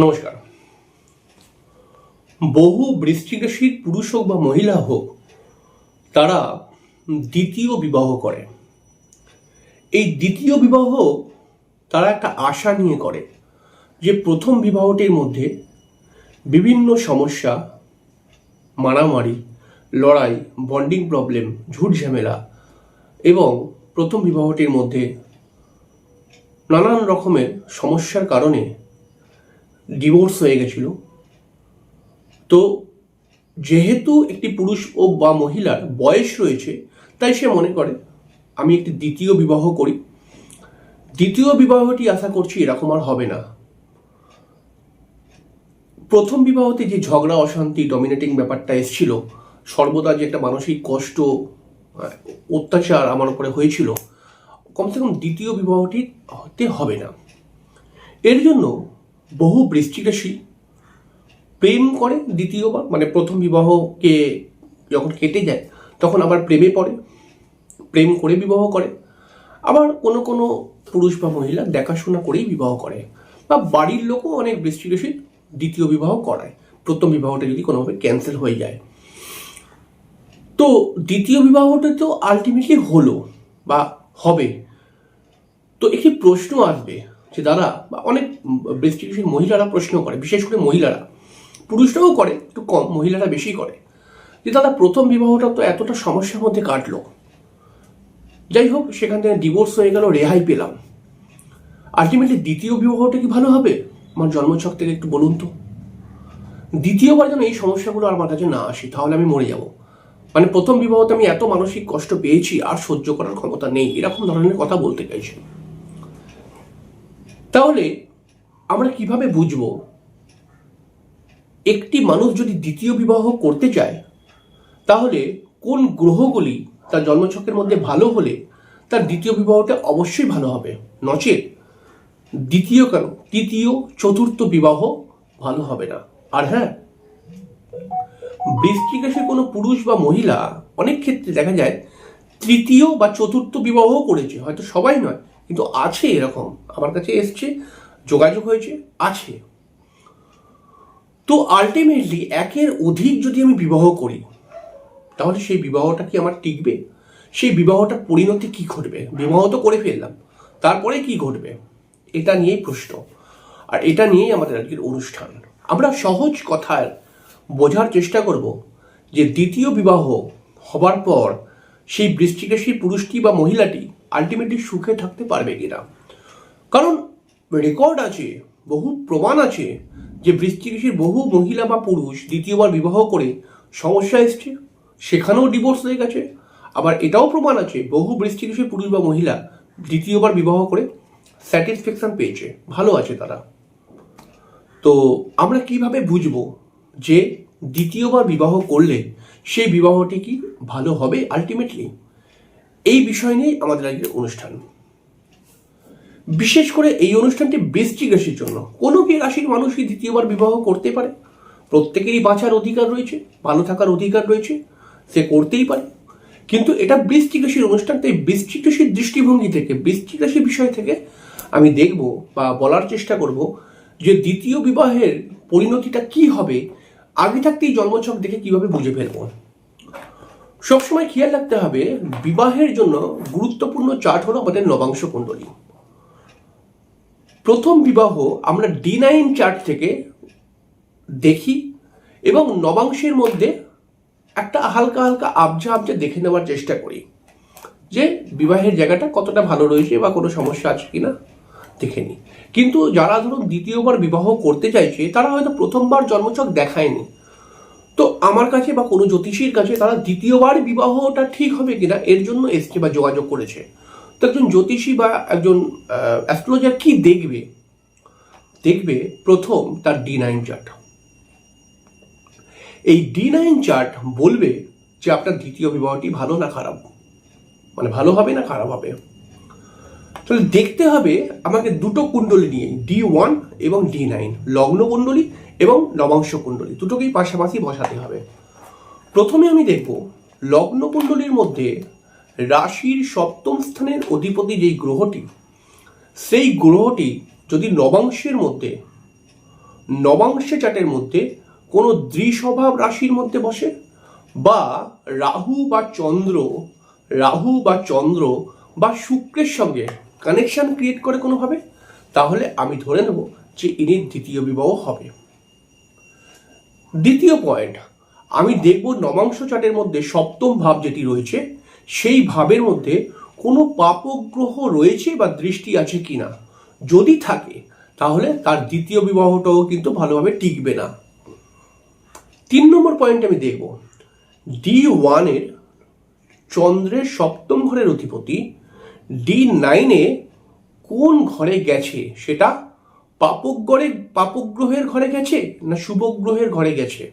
নমস্কার। বহু বৃষ্টিক রাশির পুরুষ হোক বা মহিলা হোক, তারা দ্বিতীয় বিবাহ করে এই দ্বিতীয় বিবাহ তারা একটা আশা নিয়ে করে যে প্রথম বিবাহটির মধ্যে বিভিন্ন সমস্যা, মারামারি, লড়াই, বন্ডিং প্রবলেম, ঝুট ঝামেলা এবং প্রথম বিবাহটির মধ্যে নানান রকমের সমস্যার কারণে ডিভোর্স হয়ে গেছিল। তো যেহেতু একটি পুরুষ ও বা মহিলার বয়স রয়েছে, তাই সে মনে করে, আমি একটি দ্বিতীয় বিবাহ করি। দ্বিতীয় বিবাহটি আশা করছি এরকম আর হবে না। প্রথম বিবাহতে যে ঝগড়া, অশান্তি ডমিনেটিং ব্যাপারটা এসেছিল, সর্বদা যে একটা মানসিক কষ্ট অত্যাচার আমার উপরে হয়েছিল, কমসে কম দ্বিতীয় বিবাহটি হতে হবে না। এর জন্য বহু বৃশ্চিক রাশি প্রেম করে দ্বিতীয়বার মানে প্রথম বিবাহকে যখন কেটে যায়, তখন আবার প্রেমে পড়ে, প্রেম করে বিবাহ করে। আবার কোনো কোনো পুরুষ বা মহিলা দেখাশোনা করেই বিবাহ করে। বা বাড়ির লোকও অনেক বৃষ্টি রাশি দ্বিতীয় বিবাহ করায়। প্রথম বিবাহটা যদি কোনোভাবে ক্যান্সেল হয়ে যায়। তো দ্বিতীয় বিবাহটা তো আলটিমেটলি হলো বা হবে। তো একটি প্রশ্ন আসবে যে দাদা বা অনেক বৃষ্টিকেশীল মহিলারা প্রশ্ন করে, বিশেষ করে মহিলারা। পুরুষরাও করে, একটু কম, মহিলারা বেশি করে। যে দাদা, প্রথম বিবাহটা তো এতটা সমস্যার মধ্যে কাটলো। যাই হোক, সেখান থেকে ডিভোর্স হয়ে গেল, রেহাই পেলাম। আলটিমেটলি দ্বিতীয় বিবাহটা কি ভালো হবে? আমার জন্মছক থেকে একটু বলুন তো। দ্বিতীয়বার যেন এই সমস্যাগুলো আমার কাছে না আসে, তাহলে আমি মরে যাব। মানে প্রথম বিবাহতে আমি এত মানসিক কষ্ট পেয়েছি, আর সহ্য করার ক্ষমতা নেই, এরকম ধরনের কথা বলতে চাইছি। তাহলে আমরা কীভাবে বুঝব? একটি মানুষ যদি দ্বিতীয় বিবাহ করতে চায়, তাহলে কোন গ্রহগুলি তার জন্মছকের মধ্যে ভালো হলে তার দ্বিতীয় বিবাহটা অবশ্যই ভালো হবে? নচেত দ্বিতীয় কেন? তৃতীয়, চতুর্থ বিবাহ ভালো হবে না। আর হ্যাঁ বৃষ্টিক রাশির কোনো পুরুষ বা মহিলা অনেক ক্ষেত্রে দেখা যায় তৃতীয় বা চতুর্থ বিবাহ করেছে, হয়তো সবাই নয় কিন্তু আছে এরকম। আমার কাছে এসছে, যোগাযোগ হয়েছে, আছে। তো আলটিমেটলি একের অধিক যদি আমি বিবাহ করি, তাহলে সেই বিবাহটা কি আমার টিকবে? সেই বিবাহটার পরিণতি কি ঘটবে? বিবাহ তো করে ফেললাম। তারপরে কি ঘটবে? এটা নিয়েই প্রশ্ন। আর এটা নিয়েই আমাদের আজকের অনুষ্ঠান। আমরা সহজ কথায় বোঝার চেষ্টা করব যে দ্বিতীয় বিবাহ হবার পর সেই বৃষ্টিকেশী পুরুষটি বা মহিলাটি আলটিমেটলি সুখে থাকতে পারবে কিনা। কারণ রেকর্ড আছে, বহু প্রমাণ আছে যে বৃষ্টিকেশীর বহু মহিলা বা পুরুষ দ্বিতীয়বার বিবাহ করে সমস্যা এসছে, সেখানেও ডিভোর্স হয়ে গেছে। আবার এটাও প্রমাণ আছে, বহু বৃষ্টিকেশীর পুরুষ বা মহিলা দ্বিতীয়বার বিবাহ করে স্যাটিসফ্যাকশন পেয়েছে, ভালো আছে তারা। তো আমরা কীভাবে বুঝব যে দ্বিতীয়বার বিবাহ করলে সেই বিবাহটি কি ভালো হবে আলটিমেটলি এই বিষয় নিয়ে আমাদের আজকের অনুষ্ঠান। বিশেষ করে এই অনুষ্ঠানটি বৃষ্টিক রাশির জন্য। কোনো কি রাশির মানুষই দ্বিতীয়বার বিবাহ করতে পারে? প্রত্যেকেরই বাঁচার অধিকার রয়েছে, ভালো থাকার অধিকার রয়েছে, সে করতেই পারে। কিন্তু এটা বৃষ্টিক রাশির অনুষ্ঠান, তাই বৃষ্টিক রাশির দৃষ্টিভঙ্গি থেকে, বৃষ্টিক রাশির বিষয় থেকে আমি দেখব বা বলার চেষ্টা করব যে দ্বিতীয় বিবাহের পরিণতিটা কি হবে, আগে থাকতেই জন্মছক দেখে কীভাবে বুঝে ফেলব। সবসময় খেয়াল রাখতে হবে, বিবাহের জন্য গুরুত্বপূর্ণ চার্ট হলো আমাদের নবাংশ কুণ্ডলী। প্রথম বিবাহ আমরা ডি নাইন চার্ট থেকে দেখি এবং নবাংশের মধ্যে একটা হালকা হালকা আবজা আবজা দেখে নেওয়ার চেষ্টা করি যে বিবাহের জায়গাটা কতটা ভালো রয়েছে বা কোনো সমস্যা আছে কি না দেখে নিই। কিন্তু যারা ধরুন দ্বিতীয়বার বিবাহ করতে চাইছে, তারা হয়তো প্রথমবার জন্মছক দেখায়নি। তো আমার কাছে বা কোনো জ্যোতিষীর কাছে তারা দ্বিতীয়বার বিবাহটা ঠিক হবে কিনা, এর জন্য এসছে বা যোগাযোগ করেছে। তো একজন জ্যোতিষী বা একজন অ্যাস্ট্রোলজার কি দেখবে? দেখবে প্রথম তার ডি নাইন চার্ট এই ডি নাইন চার্ট বলবে যে আপনার দ্বিতীয় বিবাহটি ভালো না খারাপ? মানে ভালো হবে না খারাপ হবে? তাহলে দেখতে হবে আমাকে দুটো কুণ্ডলী নিয়ে ডি ওয়ান এবং ডি নাইন লগ্ন কুণ্ডলী এবং নবাংশ কুণ্ডলী। দুটোকেই পাশাপাশি বসাতে হবে। প্রথমে আমি দেখব লগ্ন কুণ্ডলীর মধ্যে রাশির সপ্তম স্থানের অধিপতি যেই গ্রহটি, সেই গ্রহটি যদি নবাংশের মধ্যে, নবাংশে চাটের মধ্যে কোনো দ্বিস্বভাব রাশির মধ্যে বসে বা রাহু বা চন্দ্র, রাহু বা চন্দ্র বা শুক্রের সঙ্গে কানেকশন ক্রিয়েট করে কোনোভাবে, তাহলে আমি ধরে নেব যে ইনি দ্বিতীয় বিবাহ হবে। দ্বিতীয় পয়েন্ট আমি দেখব নবাংশ চাটের মধ্যে সপ্তম ভাব যেটি রয়েছে, সেই ভাবের মধ্যে কোনো পাপগ্রহ রয়েছে বা দৃষ্টি আছে কি না যদি থাকে, তাহলে তার দ্বিতীয় বিবাহটাও কিন্তু ভালোভাবে টিকবে না। তিন নম্বর পয়েন্ট আমি দেখব। ডি ওয়ানের চন্দ্রের সপ্তম ঘরের অধিপতি ডি নাইনে কোন ঘরে গেছে সেটা পাপগ্রহে পাপগ্রহের ঘরে গেছে না শুভ গ্রহের ঘরে গেছে?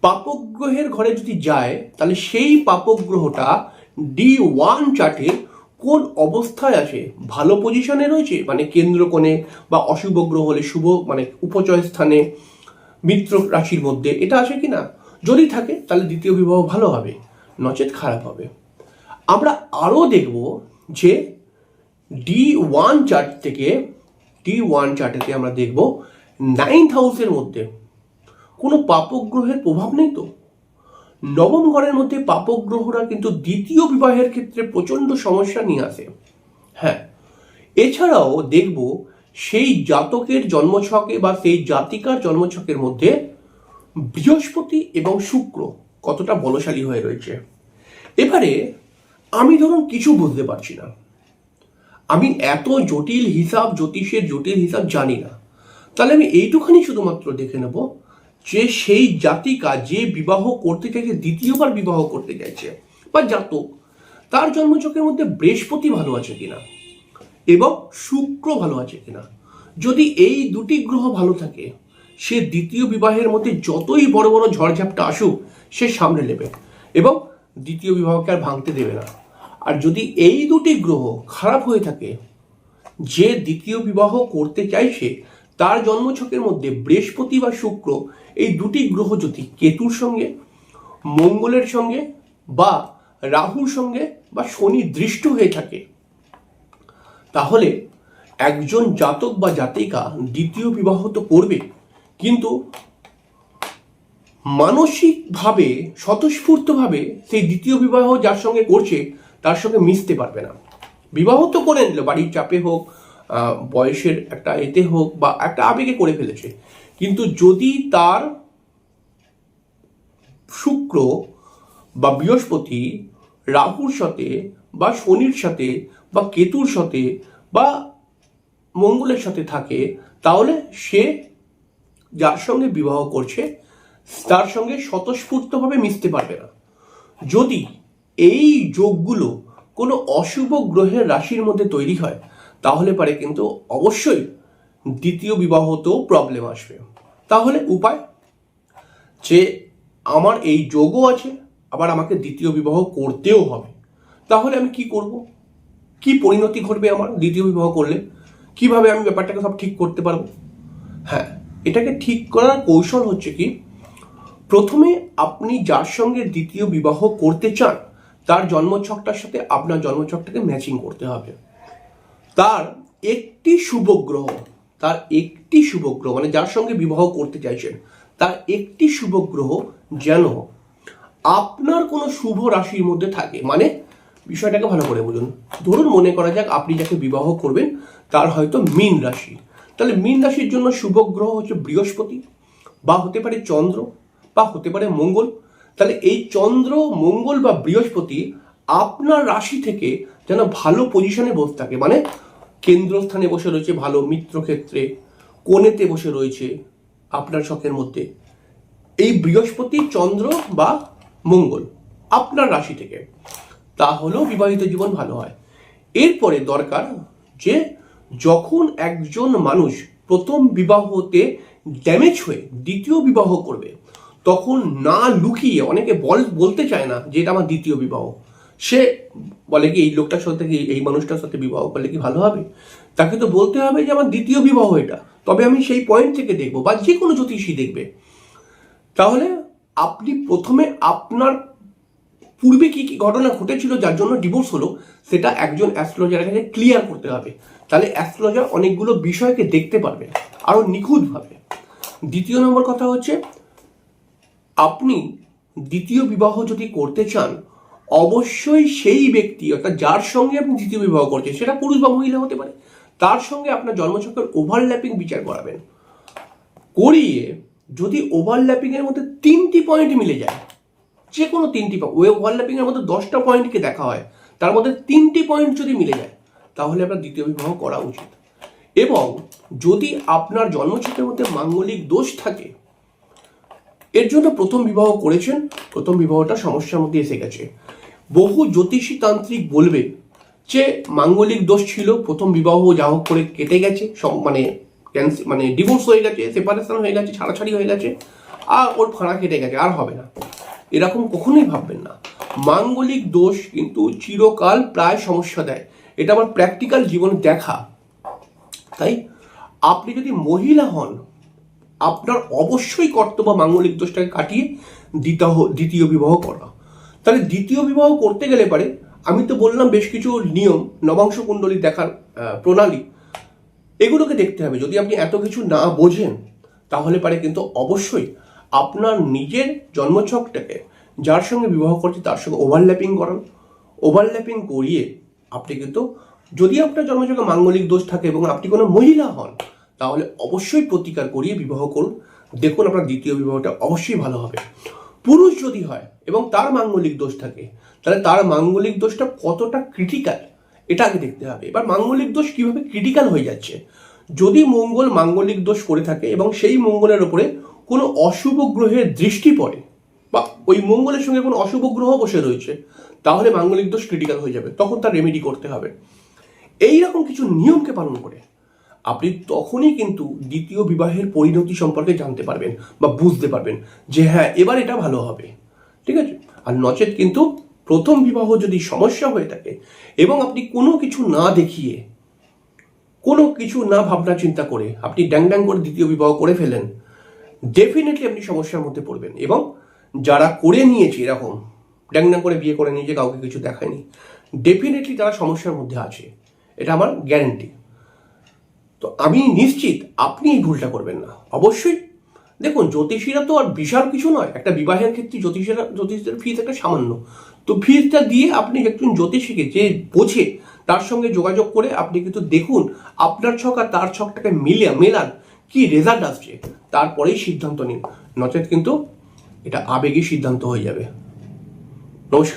পাপক গ্রহের ঘরে যদি যায়, তাহলে সেই পাপক গ্রহটা ডি ওয়ান চার্টে কোন অবস্থায় আছে? ভালো পজিশনে রয়েছে? মানে কেন্দ্র কোণে বা অশুভ গ্রহ হলে শুভ মানে উপচয় স্থানে, মিত্র রাশির মধ্যে, এটা আছে কি না? যদি থাকে, তাহলে দ্বিতীয় বিবাহ ভালো হবে, নচেত খারাপ হবে। আমরা আরও দেখব যে ডি ওয়ান চার্ট থেকে ডি ওয়ান চার্টেতে আমরা দেখব নাইন্থ হাউসের মধ্যে কোনো পাপগ্রহের প্রভাব নেই তো? নবম ঘরের মধ্যে পাপগ্রহরা কিন্তু দ্বিতীয় বিবাহের ক্ষেত্রে প্রচণ্ড সমস্যা নিয়ে আসে। হ্যাঁ এছাড়াও দেখব সেই জাতকের জন্মছকে বা সেই জাতিকার জন্মছকের মধ্যে বৃহস্পতি এবং শুক্র কতটা বলশালী হয়ে রয়েছে। এবারে আমি ধরুন কিছু বুঝতে পারছি না। আমি এত জটিল হিসাব, জ্যোতিষের জটিল হিসাব জানি না। তাহলে আমি এইটুখানি শুধুমাত্র দেখে নেব যে সেই জাতিকা যে বিবাহ করতে চাইছে, দ্বিতীয়বার বিবাহ করতে চাইছে, বা জাতক, তার জন্মচকের মধ্যে বৃহস্পতি ভালো আছে কিনা এবং শুক্র ভালো আছে কিনা। যদি এই দুটি গ্রহ ভালো থাকে, সে দ্বিতীয় বিবাহের মধ্যে যতই বড় বড় ঝড়ঝাপটা আসুক, সে সামনে নেবে এবং দ্বিতীয় বিবাহকে আর ভাঙতে দেবে না। আর যদি এই দুটি গ্রহ খারাপ হয়ে থাকে, যে দ্বিতীয় বিবাহ করতে চাইছে, তার জন্মছকের মধ্যে বৃহস্পতি বা শুক্র, এই দুটি গ্রহ যদি কেতুর সঙ্গে, মঙ্গলের সঙ্গে বা রাহুর সঙ্গে বা শনি দৃষ্ট হয়ে থাকে, তাহলে একজন জাতক বা জাতিকা দ্বিতীয় বিবাহ তো করবে, কিন্তু মানসিকভাবে, স্বতঃস্ফূর্তভাবে সেই দ্বিতীয় বিবাহ যার সঙ্গে করছে তার সঙ্গে মিশতে পারবে না। বিবাহ তো করে নিল, বাড়ির চাপে হোক বয়সের একটা এতে হোক বা একটা আবেগে করে ফেলেছে। কিন্তু যদি তার শুক্র বা বৃহস্পতি রাহুর সাথে বা শনির সাথে বা কেতুর সাথে বা মঙ্গলের সাথে থাকে, তাহলে সে যার সঙ্গে বিবাহ করছে, তার সঙ্গে স্বতঃস্ফূর্তভাবে মিশতে পারবে না। যদি এই যোগগুলো কোনো অশুভ গ্রহের রাশির মধ্যে তৈরি হয়, তাহলে পারে কিন্তু অবশ্যই দ্বিতীয় বিবাহতেও প্রবলেম আসবে। তাহলে উপায়? যে আমার এই যোগও আছে, আবার আমাকে দ্বিতীয় বিবাহ করতেও হবে। তাহলে আমি কি করব? কি পরিণতি ঘটবে আমার দ্বিতীয় বিবাহ করলে? কীভাবে আমি ব্যাপারটাকে সব ঠিক করতে পারব? হ্যাঁ এটাকে ঠিক করার কৌশল হচ্ছে কি, প্রথমে আপনি যার সঙ্গে দ্বিতীয় বিবাহ করতে চান তার জন্মছকটার সাথে আপনার জন্মছকটাকে ম্যাচিং করতে হবে। তার একটি শুভ গ্রহ, তার একটি শুভ গ্রহ মানে যার সঙ্গে বিবাহ করতে চাইছেন, তার একটি শুভ গ্রহ যেন আপনার কোনো শুভ রাশির মধ্যে থাকে। মানে বিষয়টাকে ভালো করে বুঝুন। ধরুন মনে করা যাক আপনি যাকে বিবাহ করবেন, তার হয়তো মীন রাশি। তাহলে মীন রাশির জন্য শুভ গ্রহ হচ্ছে বৃহস্পতি, বা হতে পারে চন্দ্র, বা হতে পারে মঙ্গল তাহলে এই চন্দ্র, মঙ্গল বা বৃহস্পতি আপনার রাশি থেকে যেন ভালো পজিশনে বসে থাকে। মানে কেন্দ্রস্থানে বসে রয়েছে ভালো মিত্রক্ষেত্রে, কোণেতে বসে রয়েছে আপনার শখের মধ্যে। এই বৃহস্পতি, চন্দ্র বা মঙ্গল আপনার রাশি থেকে। তাহলেও বিবাহিত জীবন ভালো হয়। এরপরে দরকার যে যখন একজন মানুষ প্রথম বিবাহতে ড্যামেজ হয়ে দ্বিতীয় বিবাহ করবে তখন না লুকিয়ে অনেকে বল, বলতে চায় না যে এটা আমার দ্বিতীয় বিবাহ। সে বলে কি, এই লোকটার সাথে কি, এই মানুষটার সাথে বিবাহ করলে কি ভালো হবে? তাকে তো বলতে হবে যে আমার দ্বিতীয় বিবাহ এটা। তবে আমি সেই পয়েন্ট থেকে দেখব, বা যে কোনো জ্যোতিষী দেখবে। তাহলে আপনি প্রথমে আপনার পূর্বে কি কি ঘটনা ঘটেছিল যার জন্য ডিভোর্স হলো, সেটা একজন অ্যাস্ট্রোলজারের কাছে ক্লিয়ার করতে হবে। তাহলে অ্যাস্ট্রোলজার অনেকগুলো বিষয়কে দেখতে পারবে আরও নিখুঁতভাবে। দ্বিতীয় নম্বর কথা হচ্ছে আপনি দ্বিতীয় বিবাহ যদি করতে চান, অবশ্যই সেই ব্যক্তি, অর্থাৎ যার সঙ্গে আপনি দ্বিতীয় বিবাহ করছেন, সেটা পুরুষ বা মহিলা হতে পারে, তার সঙ্গে আপনার জন্মচক্রের ওভারল্যাপিং বিচার করাবেন। করিয়ে যদি ওভারল্যাপিং এর মধ্যে তিনটি পয়েন্ট মিলে যায় যে কোনো তিনটি ওয়ে ওভারল্যাপিং এর মধ্যে দশটা পয়েন্টকে দেখা হয়, তার মধ্যে তিনটি পয়েন্ট যদি মিলে যায়, তাহলে আপনার দ্বিতীয় বিবাহ করা উচিত। এবং যদি আপনার জন্মচক্রের মধ্যে মাঙ্গলিক দোষ থাকে এর জন্য প্রথম বিবাহ করেছেন, প্রথম বিবাহটা সমস্যার মধ্যে এসে গেছে। বহু জ্যোতিষী তান্ত্রিক বলবে যে মাঙ্গলিক দোষ ছিল, প্রথম বিবাহ যা হোক করে কেটে গেছে মানে ক্যান্সেল মানে ডিভোর্স হয়ে গেছে সেপারেশন হয়ে গেছে, ছাড়াছাড়ি হয়ে গেছে, আর ওর ফাঁড়া কেটে গেছে, আর হবে না। এরকম কখনোই ভাববেন না। মাঙ্গলিক দোষ কিন্তু চিরকাল প্রায় সমস্যা দেয়। এটা আমার প্র্যাকটিক্যাল জীবন দেখা। তাই আপনি যদি মহিলা হন আপনার অবশ্যই কর্তব্য মাঙ্গলিক দোষটাকে কাটিয়ে দ্বিতীয় দ্বিতীয় বিবাহ করা। তাহলে দ্বিতীয় বিবাহ করতে গেলে পারে, আমি তো বললাম বেশ কিছু নিয়ম, নবাংশ কুণ্ডলী দেখার প্রণালী, এগুলোকে দেখতে হবে। যদি আপনি এত কিছু না বোঝেন, তাহলে পারে কিন্তু অবশ্যই আপনার নিজের জন্মছকটাকে যার সঙ্গে বিবাহ করছে তার সঙ্গে ওভারল্যাপিং করান। ওভারল্যাপিং করিয়ে আপনি কিন্তু, যদি আপনার জন্মছকে মাঙ্গলিক দোষ থাকে এবং আপনি কোনো মহিলা হন তাহলে অবশ্যই প্রতিকার করিয়ে বিবাহ করুন। দেখুন আপনার দ্বিতীয় বিবাহটা অবশ্যই ভালো হবে। পুরুষ যদি হয় এবং তার মাঙ্গলিক দোষ থাকে, তাহলে তার মাঙ্গলিক দোষটা কতটা ক্রিটিক্যাল এটা আগে দেখতে হবে। এবার মাঙ্গলিক দোষ কীভাবে ক্রিটিক্যাল হয়ে যাচ্ছে? যদি মঙ্গল মাঙ্গলিক দোষ করে থাকে এবং সেই মঙ্গলের ওপরে কোনো অশুভ গ্রহের দৃষ্টি পড়ে বা ওই মঙ্গলের সঙ্গে কোনো অশুভ গ্রহ বসে রয়েছে, তাহলে মাঙ্গলিক দোষ ক্রিটিক্যাল হয়ে যাবে। তখন তার রেমেডি করতে হবে। এই রকম কিছু নিয়মকে পালন করে আপনি তখনই কিন্তু দ্বিতীয় বিবাহের পরিণতি সম্পর্কে জানতে পারবেন বা বুঝতে পারবেন যে হ্যাঁ এবার এটা ভালো হবে। ঠিক আছে? আর নচেত কিন্তু প্রথম বিবাহ যদি সমস্যা হয়ে থাকে এবং আপনি কোনো কিছু না দেখিয়ে, কোনো কিছু না ভাবনা চিন্তা করে আপনি ড্যাং ড্যাং করে দ্বিতীয় বিবাহ করে ফেলেন ডেফিনেটলি আপনি সমস্যার মধ্যে পড়বেন। এবং যারা করে নিয়েছে এরকম ড্যাং ড্যাং করে বিয়ে করে নিয়েছে, কাউকে কিছু দেখায়নি ডেফিনেটলি তারা সমস্যার মধ্যে আছে। এটা আমার গ্যারেন্টি তো আমি নিশ্চিত আপনি এই ভুলটা করবেন না। অবশ্যই। দেখুন, জ্যোতিষীরা তো আর বিশাল কিছু নয়। একটা বিবাহের ক্ষেত্রে জ্যোতিষীরা, জ্যোতিষীদের ফিজ একটা সামান্য। তো ফিজটা দিয়ে আপনি একজন জ্যোতিষীকে যে বোঝে, তার সঙ্গে যোগাযোগ করে আপনি কিন্তু দেখুন আপনার ছক আর তার ছকটাকে মিলে মেলান কি রেজাল্ট আসছে। তারপরেই সিদ্ধান্ত নিন। নচেত কিন্তু এটা আবেগী সিদ্ধান্ত হয়ে যাবে। নমস্কার।